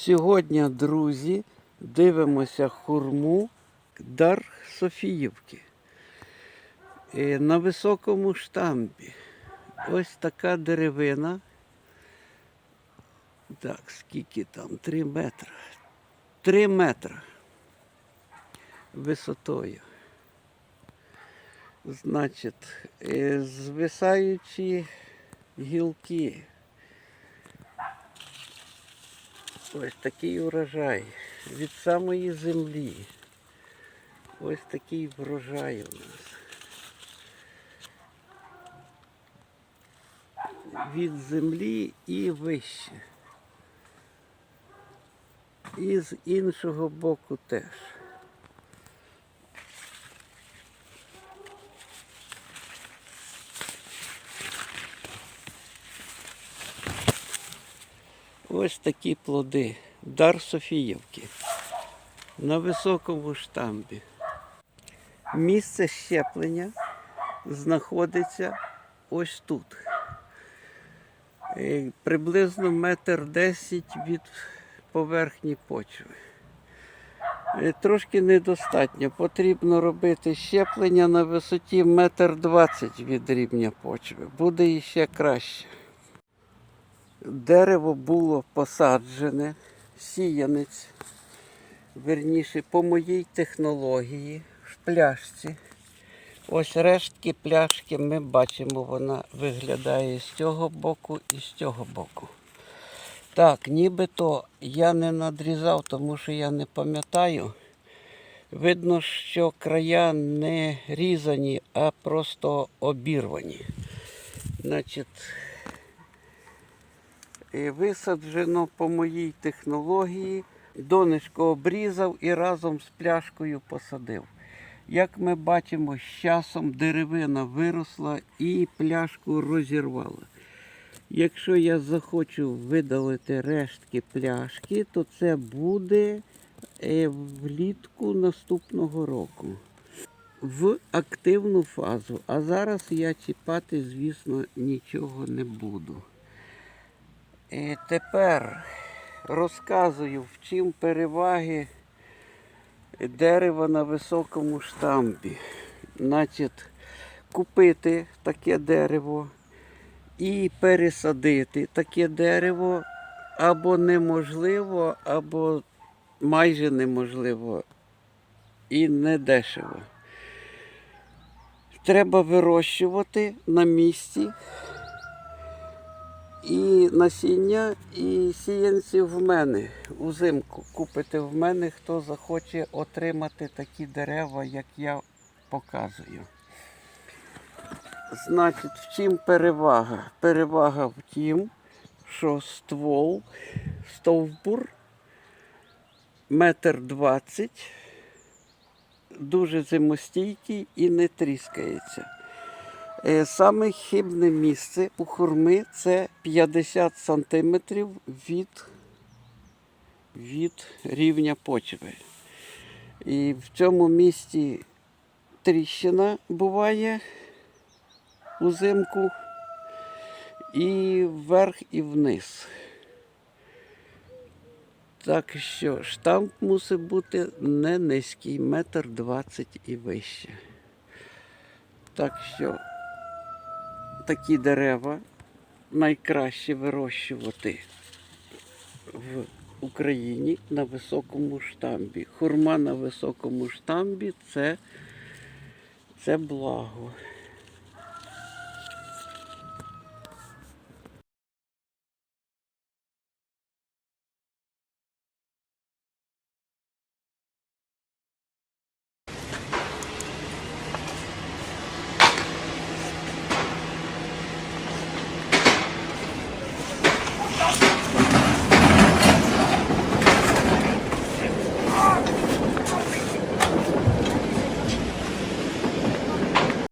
Сьогодні, друзі, дивимося хурму дар Софіївки. Е, На високому штамбі. Ось така деревина. Так, скільки там? Три метри. Три метри висотою. Значить, е, звисаючі гілки. Ось такий урожай від самої землі. Ось такий врожай у нас. Від землі і вище. І з іншого боку теж. Ось такі плоди. Дар Софіївки. На високому штамбі. Місце щеплення знаходиться ось тут. Е, Приблизно метр десять від поверхні почви. Е, Трошки недостатньо. Потрібно робити щеплення на висоті метр двадцять від рівня почви. Буде іще краще. Дерево було посаджене, сіянець, верніше, по моїй технології в пляшці. Ось рештки пляшки ми бачимо, вона виглядає з цього боку і з цього боку. Так, нібито я не надрізав, тому що я не пам'ятаю. Видно, що края не різані, а просто обірвані. Значить, висаджено по моїй технології. Донечко обрізав і разом з пляшкою посадив. Як ми бачимо, з часом деревина виросла і пляшку розірвала. Якщо я захочу видалити рештки пляшки, то це буде е, влітку наступного року в активну фазу. А зараз я чіпати, звісно, нічого не буду. І тепер розказую, в чим переваги дерева на високому штамбі. Значить, купити таке дерево і пересадити таке дерево або неможливо, або майже неможливо і не дешево. Треба вирощувати на місці і насіння, і сіянці в мене узимку. Купите в мене, хто захоче отримати такі дерева, як я показую. Значить, в чим перевага? Перевага в тім, що ствол, стовбур метр двадцять, дуже зимостійкий і не тріскається. Е, Саме хибне місце у хурми це 50 сантиметрів від, від рівня почви. І в цьому місці тріщина буває узимку і вверх, і вниз. Так що штамп мусить бути не низький, метр двадцять і вище. Так що такі дерева найкраще вирощувати в Україні на високому штамбі. Хурма на високому штамбі це, це благо.